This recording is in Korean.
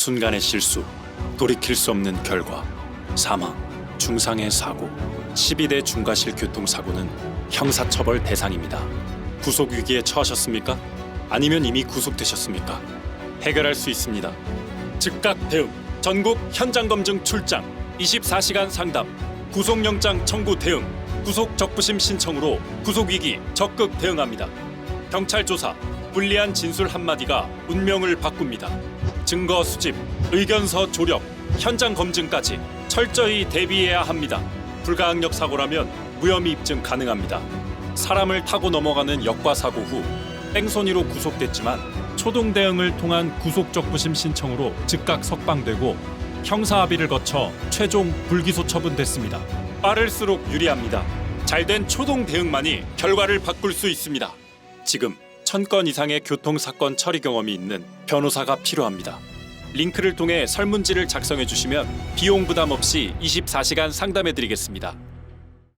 순간의 실수, 돌이킬 수 없는 결과, 사망, 중상의 사고, 12대 중과실 교통사고는 형사처벌 대상입니다. 구속 위기에 처하셨습니까? 아니면 이미 구속되셨습니까? 해결할 수 있습니다. 즉각 대응, 전국 현장 검증 출장, 24시간 상담, 구속영장 청구 대응, 구속 적부심 신청으로 구속 위기 적극 대응합니다. 경찰 조사, 불리한 진술 한마디가 운명을 바꿉니다. 증거 수집, 의견서 조력, 현장 검증까지 철저히 대비해야 합니다. 불가항력 사고라면 무혐의 입증 가능합니다. 사람을 타고 넘어가는 역과 사고 후 뺑소니로 구속됐지만 초동 대응을 통한 구속 적 부심 신청으로 즉각 석방되고 형사 합의를 거쳐 최종 불기소 처분됐습니다. 빠를수록 유리합니다. 잘된 초동 대응만이 결과를 바꿀 수 있습니다. 지금 천 건 이상의 교통 사건 처리 경험이 있는 변호사가 필요합니다. 링크를 통해 설문지를 작성해 주시면 비용 부담 없이 24시간 상담해 드리겠습니다.